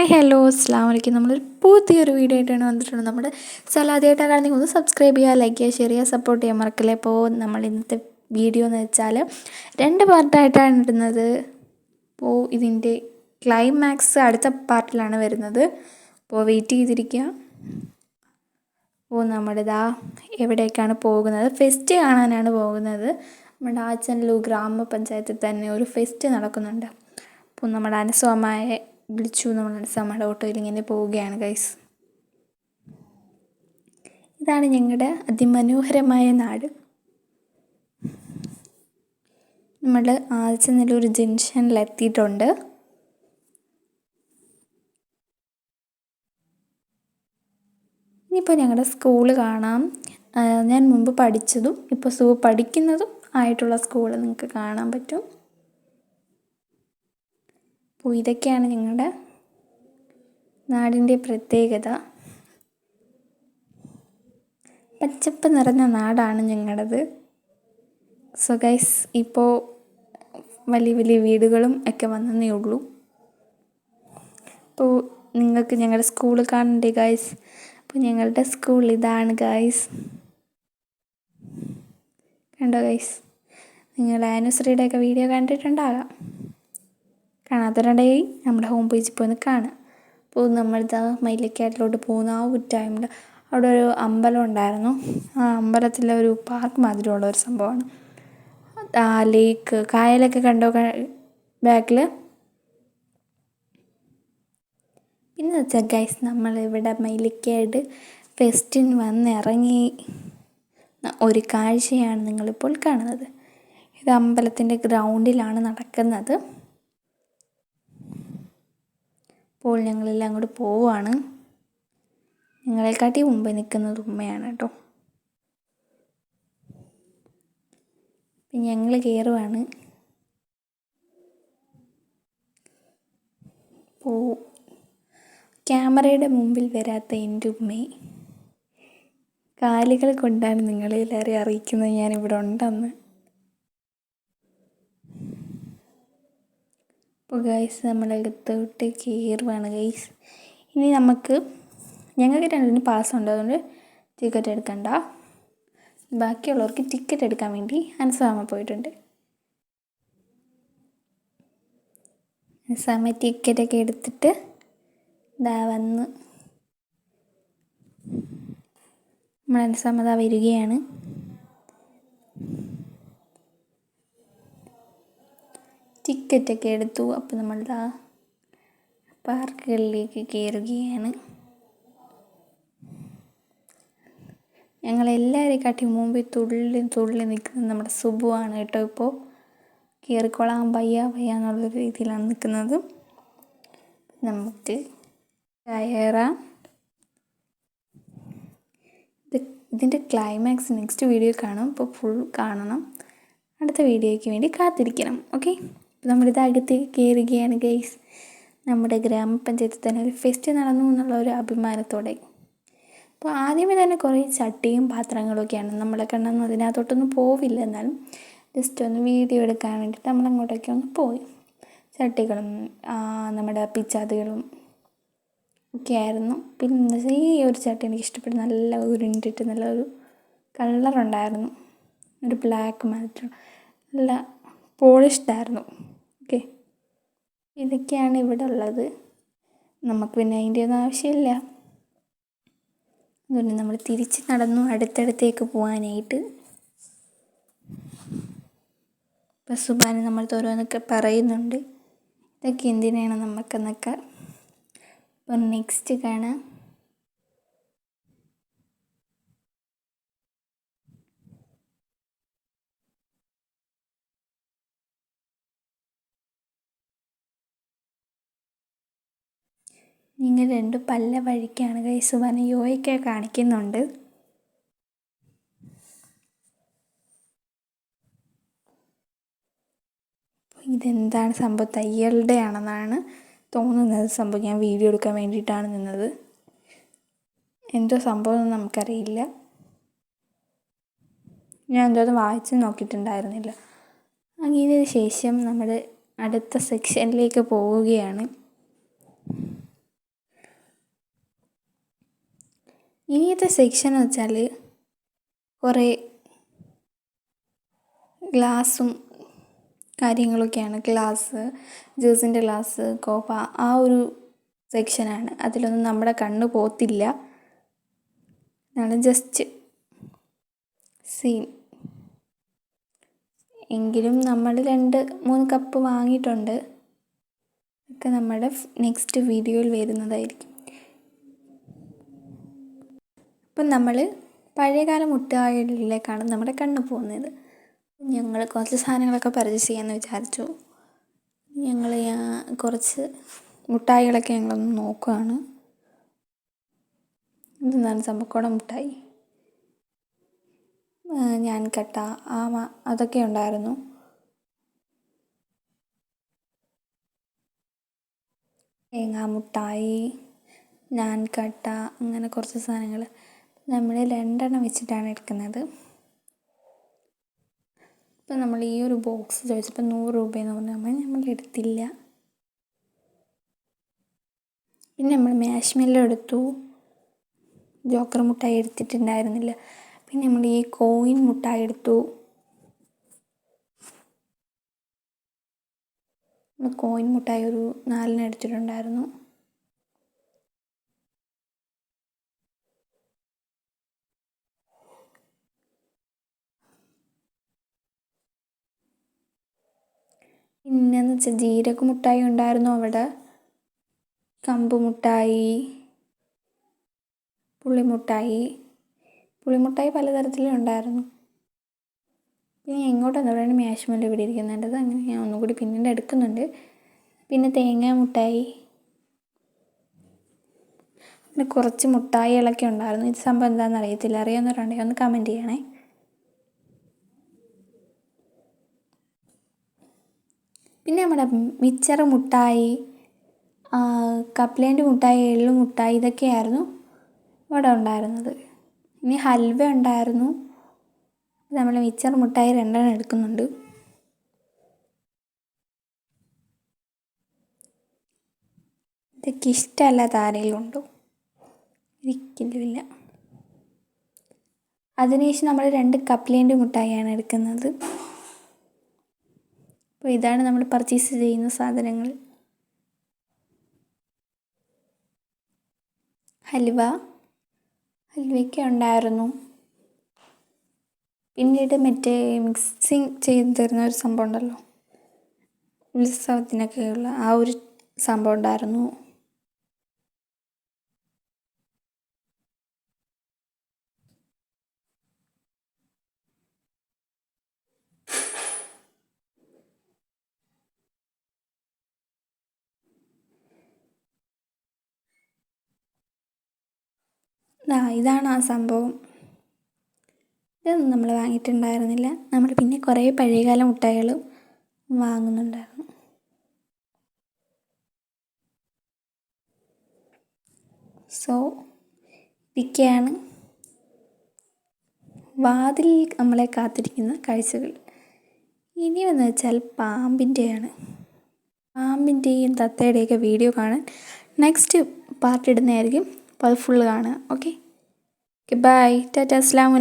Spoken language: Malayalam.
ഹായ് ഹലോ അസ്ലാം വലൈക്കും നമ്മളൊരു പുതിയൊരു വീഡിയോ ആയിട്ടാണ് വന്നിട്ടുള്ളത്. നമ്മുടെ സലാദ്യമായിട്ടാണ് നിങ്ങൾ ഒന്ന് സബ്സ്ക്രൈബ് ചെയ്യുക ലൈക്ക് ചെയ്യുക ഷെയർ ചെയ്യുക സപ്പോർട്ട് ചെയ്യാൻ മറക്കില്ല? ഇപ്പോൾ നമ്മൾ ഇന്നത്തെ വീഡിയോ എന്ന് വെച്ചാൽ രണ്ട് പാർട്ടായിട്ടാണ് ഇടുന്നത് അപ്പോൾ ഇതിന്റെ ക്ലൈമാക്സ് അടുത്ത പാർട്ടിലാണ് വരുന്നത്. അപ്പോൾ വെയിറ്റ് ചെയ്തിരിക്കുക. അപ്പോൾ നമ്മളിതാ എവിടേക്കാണ് പോകുന്നത്? ഫെസ്റ്റ് കാണാനാണ് പോകുന്നത്. നമ്മുടെ ആച്ചനല്ലൂർ ഗ്രാമപഞ്ചായത്തിൽ തന്നെ ഒരു ഫെസ്റ്റ് നടക്കുന്നുണ്ട്. അപ്പോൾ നമ്മുടെ അനസ്വാമയെ വിളിച്ചു. നമ്മൾ അനസ്വാമയുടെ ഓട്ടോയിൽ ഇങ്ങനെ പോവുകയാണ് ഗൈസ് ഇതാണ് ഞങ്ങളുടെ അതിമനോഹരമായ നാട്. നമ്മൾ ആച്ചനല്ലൂർ ജംഗ്ഷനിൽ ജംഗ്ഷനിലെത്തിയിട്ടുണ്ട് ഇനിയിപ്പോൾ ഞങ്ങളുടെ സ്കൂൾ കാണാം. ഞാൻ മുമ്പ് പഠിച്ചതും ഇപ്പോൾ സൂ പഠിക്കുന്നതും ആയിട്ടുള്ള സ്കൂൾ നിങ്ങൾക്ക് കാണാൻ പറ്റും. അപ്പോൾ ഇതൊക്കെയാണ് ഞങ്ങളുടെ നാടിന്റെ പ്രത്യേകത. പച്ചപ്പ് നിറഞ്ഞ നാടാണ് ഞങ്ങളുടേത് സോ ഗൈസ് ഇപ്പോൾ വലിയ വലിയ വീടുകളും ഒക്കെ വന്നതേ ഉള്ളൂ. അപ്പോൾ നിങ്ങൾക്ക് ഞങ്ങളുടെ സ്കൂൾ കാണണ്ടേ ഗൈസ് അപ്പോൾ ഞങ്ങളുടെ സ്കൂൾ ഇതാണ് ഗൈസ് കണ്ടോ ഗൈസ് നിങ്ങൾ ആനിവേഴ്സറിയുടെ ഒക്കെ വീഡിയോ കണ്ടിട്ടുണ്ടാകാം. കാണാത്തവരുണ്ടെങ്കിൽ നമ്മുടെ ഹോം പേജിൽ പോയി ഒന്ന് കാണാം അപ്പോൾ നമ്മളിതാ മൈലക്കാട്ടിലോട്ട് പോകുന്ന ആ ഒരു ടൈമിൽ അവിടെ ഒരു അമ്പലം ഉണ്ടായിരുന്നു. ആ അമ്പലത്തിലെ ഒരു പാർക്ക് മാതിരിയുള്ള ഒരു സംഭവമാണ്. ആ ലേക്ക് കായലൊക്കെ കണ്ടോ? ബാക്കിൽ പിന്നെ വെച്ചാൽ ഗൈസ് നമ്മളിവിടെ മൈലിക്കായിട്ട് ഫെസ്റ്റിന് വന്നിറങ്ങി ഒരു കാഴ്ചയാണ് നിങ്ങളിപ്പോൾ കാണുന്നത്. ഇത് അമ്പലത്തിന്റെ ഗ്രൗണ്ടിലാണ് നടക്കുന്നത്. അപ്പോൾ ഞങ്ങളെല്ലാം അങ്ങോട്ട് പോവുകയാണ് ഞങ്ങളെക്കാട്ടി മുമ്പ് നിൽക്കുന്നത് ഉമ്മയാണ് കേട്ടോ. ഞങ്ങൾ കയറുവാണ് പോ. ക്യാമറയുടെ മുമ്പിൽ വരാത്ത എന്റെ ഉമ്മയെ കാലുകൾ കൊണ്ടാണ് നിങ്ങളെല്ലാവരെയും അറിയിക്കുന്നത് ഞാനിവിടെ ഉണ്ടെന്ന്. ഗൈസ് നമ്മളകത്തോട്ട് കയറുവാണ് ഗൈസ് ഇനി നമുക്ക് ഞങ്ങൾക്ക് രണ്ടിന് ഉണ്ട്. അതുകൊണ്ട് ടിക്കറ്റ് എടുക്കണ്ട. ബാക്കിയുള്ളവർക്ക് ടിക്കറ്റ് എടുക്കാൻ വേണ്ടി അൻസാമ പോയിട്ടുണ്ട്. അൻസാമ ടിക്കറ്റൊക്കെ എടുത്തിട്ട് ഇതാ വന്ന്. നമ്മൾ അൻസാമ ഇതാ വരികയാണ്. ടിക്കറ്റൊക്കെ എടുത്തു. അപ്പോൾ നമ്മളിതാ പാർക്കുകളിലേക്ക് കയറുകയാണ് ഞങ്ങളെല്ലാവരെയും കാട്ടി മുമ്പിൽ തുള്ളി തുള്ളി നിൽക്കുന്നത് നമ്മുടെ സുബുവാണ് കേട്ടോ ഇപ്പോൾ കയറിക്കൊള്ളാൻ വയ്യ വയ്യ എന്നുള്ള രീതിയിലാണ് നിൽക്കുന്നത്. നമുക്ക് കയറാം. ഇത് ഇതിന്റെ ക്ലൈമാക്സ് നെക്സ്റ്റ് വീഡിയോ കാണും. അപ്പോൾ ഫുൾ കാണണം. അടുത്ത വീഡിയോയ്ക്ക് വേണ്ടി കാത്തിരിക്കണം. ഓക്കെ നമ്മളിത് അകത്തേക്ക് കയറുകയാണ് ഗൈസ് നമ്മുടെ ഗ്രാമപഞ്ചായത്തിൽ തന്നെ ഒരു ഫെസ്റ്റ് നടന്നു എന്നുള്ള ഒരു അഭിമാനത്തോടെ. അപ്പോൾ ആദ്യമേ തന്നെ കുറേ ചട്ടിയും പാത്രങ്ങളൊക്കെയാണ് നമ്മളെ കണ്ടൊന്നും അതിനകത്തോട്ടൊന്നും പോവില്ല. എന്നാലും ജസ്റ്റ് ഒന്ന് വീഡിയോ എടുക്കാൻ വേണ്ടിയിട്ട് നമ്മൾ അങ്ങോട്ടേക്ക് ഒന്ന് പോയി. ചട്ടികളും നമ്മുടെ പിച്ചാതികളും ഒക്കെ ആയിരുന്നു. പിന്നെ ഈ ഒരു ചട്ടി എനിക്ക് ഇഷ്ടപ്പെട്ടു. നല്ല ഉരുണ്ടിട്ട് നല്ലൊരു കളറുണ്ടായിരുന്നു ഒരു ബ്ലാക്ക് മാറ്റം നല്ല പോളിഷ്ഡ് ആയിരുന്നു ഓക്കെ. ഇതൊക്കെയാണ് ഇവിടെ ഉള്ളത്. നമുക്ക് പിന്നെ അതിന്റെ ഒന്നും ആവശ്യമില്ല. അതുകൊണ്ട് നമ്മൾ തിരിച്ച് നടന്നു അടുത്തടുത്തേക്ക് പോകാനായിട്ട്. ഇപ്പം സുബാന നമ്മൾ ഓരോന്നൊക്കെ പറയുന്നുണ്ട്. ഇതൊക്കെ എന്തിനാണ് നമുക്കെന്നൊക്കെ. അപ്പം നെക്സ്റ്റ് കാണാം. നിങ്ങൾ രണ്ട് പല്ല വഴിക്കാണ് ഗൈസ് സുബാന യോയൊക്കെ കാണിക്കുന്നുണ്ട്. ഇതെന്താണ് സംഭവം? തയ്യലുടെ ആണെന്നാണ് തോന്നുന്നത്. സംഭവം ഞാൻ വീഡിയോ എടുക്കാൻ വേണ്ടിയിട്ടാണ് നിന്നത്. എന്തോ സംഭവം ഒന്നും നമുക്കറിയില്ല. ഞാൻ എന്തോ അത് വായിച്ച് നോക്കിയിട്ടുണ്ടായിരുന്നില്ല. അതിന് ശേഷം നമ്മുടെ അടുത്ത സെക്ഷനിലേക്ക് പോവുകയാണ്. ഇനിയത്തെ സെക്ഷൻ എന്ന് വെച്ചാൽ കുറേ ഗ്ലാസും കാര്യങ്ങളൊക്കെയാണ്. ഗ്ലാസ് ജ്യൂസിന്റെ ഗ്ലാസ് കോപ്പ ആ ഒരു സെക്ഷനാണ് അതിലൊന്നും നമ്മുടെ കണ്ണ് പോത്തില്ല. എന്നാണ് ജസ്റ്റ് സീൻ എങ്കിലും നമ്മൾ രണ്ട് മൂന്ന് കപ്പ് വാങ്ങിയിട്ടുണ്ട്. ഒക്കെ നമ്മുടെ നെക്സ്റ്റ് വീഡിയോയിൽ വരുന്നതായിരിക്കും. അപ്പം നമ്മൾ പഴയകാല മുട്ടായികളിലേക്കാണ് നമ്മുടെ കണ്ണ് പോകുന്നത്. ഞങ്ങൾ കുറച്ച് സാധനങ്ങളൊക്കെ പർച്ചേസ് ചെയ്യാമെന്ന് വിചാരിച്ചു. ഞങ്ങൾ കുറച്ച് മുട്ടായികളൊക്കെ ഞങ്ങളൊന്ന് നോക്കുകയാണ് ഇതെന്താണ് ചമ്പക്കോട മുട്ടായി? ഞാൻ കട്ട ആമ അതൊക്കെ ഉണ്ടായിരുന്നു. തേങ്ങാമുട്ടായി ഞാൻ കട്ട അങ്ങനെ കുറച്ച് സാധനങ്ങൾ. നമ്മൾ രണ്ടെണ്ണം വെച്ചിട്ടാണ് എടുക്കുന്നത്. ഇപ്പം നമ്മൾ ഈ ഒരു ബോക്സ് ചോദിച്ചപ്പോൾ നൂറ് രൂപയെന്ന് പറഞ്ഞാൽ നമ്മൾ എടുത്തില്ല. പിന്നെ നമ്മൾ മാഷ്മെല്ലോ എടുത്തു. ജോക്കർ മുട്ടായി എടുത്തിട്ടുണ്ടായിരുന്നില്ല. പിന്നെ നമ്മൾ ഈ കോയിൻ മുട്ടായി എടുത്തു. കോയിൻ മുട്ടായി ഒരു നാലിന് എടുത്തിട്ടുണ്ടായിരുന്നു. പിന്നെന്ന് വെച്ചാൽ ജീരക മുട്ടായി ഉണ്ടായിരുന്നു അവിടെ? കമ്പ് മുട്ടായി പുളിമുട്ടായി. പുളിമുട്ടായി പലതരത്തിലും ഉണ്ടായിരുന്നു. പിന്നെ എങ്ങോട്ടാണ് അവിടെയാണ് മേശമല്ല ഇവിടെ ഇരിക്കുന്നുണ്ടത് അങ്ങനെ ഞാൻ ഒന്നുകൂടി പിന്നീട് എടുക്കുന്നുണ്ട്. പിന്നെ തേങ്ങ മുട്ടായി. പിന്നെ കുറച്ച് മുട്ടായികളൊക്കെ ഉണ്ടായിരുന്നു. ഇത് സംഭവം എന്താണെന്ന് അറിയത്തില്ല. അറിയാവുന്നവരുണ്ടെങ്കിൽ ഒന്ന് കമന്റ് ചെയ്യണേ. പിന്നെ നമ്മുടെ മിച്ചർ മുട്ടായി കപ്ലേന്റെ മുട്ടായി എള്ളു മുട്ടായി ഇതൊക്കെയായിരുന്നു ഇവിടെ ഉണ്ടായിരുന്നത്. ഇനി ഹൽവ ഉണ്ടായിരുന്നു. നമ്മൾ മിച്ചർ മുട്ടായി രണ്ടെണ്ണം എടുക്കുന്നുണ്ട്. ഇതൊക്കെ ഇഷ്ടമല്ലാത്ത ആരെങ്കിലും ഉണ്ടോ? ഒരിക്കലുമില്ല. അതിനുശേഷം നമ്മൾ രണ്ട് കപ്ലേന്റെ മുട്ടായിയാണ് എടുക്കുന്നത്. അപ്പോൾ ഇതാണ് നമ്മൾ പർച്ചേസ് ചെയ്യുന്ന സാധനങ്ങൾ. ഹൽവ. ഹൽവയ്ക്ക് ഉണ്ടായിരുന്നു. പിന്നീട് മറ്റേ മിക്സിങ് ചെയ്ത് തരുന്ന ഒരു സംഭവം ഉണ്ടല്ലോ. ഉത്സവത്തിനൊക്കെയുള്ള ആ ഒരു സംഭവം ഉണ്ടായിരുന്നു ആ ഇതാണ് ആ സംഭവം. ഇതൊന്നും നമ്മൾ വാങ്ങിയിട്ടുണ്ടായിരുന്നില്ല. നമ്മൾ പിന്നെ കുറേ പഴയകാല മുട്ടായികൾ വാങ്ങുന്നുണ്ടായിരുന്നു. സോ ഇതൊക്കെയാണ് വാതിൽ നമ്മളെ കാത്തിരിക്കുന്ന കാഴ്ചകൾ. ഇനി എന്ന് വെച്ചാൽ പാമ്പിന്റെയാണ് പാമ്പിന്റെയും തത്തയുടെയൊക്കെ വീഡിയോ കാണാൻ നെക്സ്റ്റ് പാർട്ട് ഇടുന്നതായിരിക്കും. അപ്പോൾ അത് ഫുള്ള് കാണുക. ഓക്കെ ബൈ ടാറ്റ അസ്സാം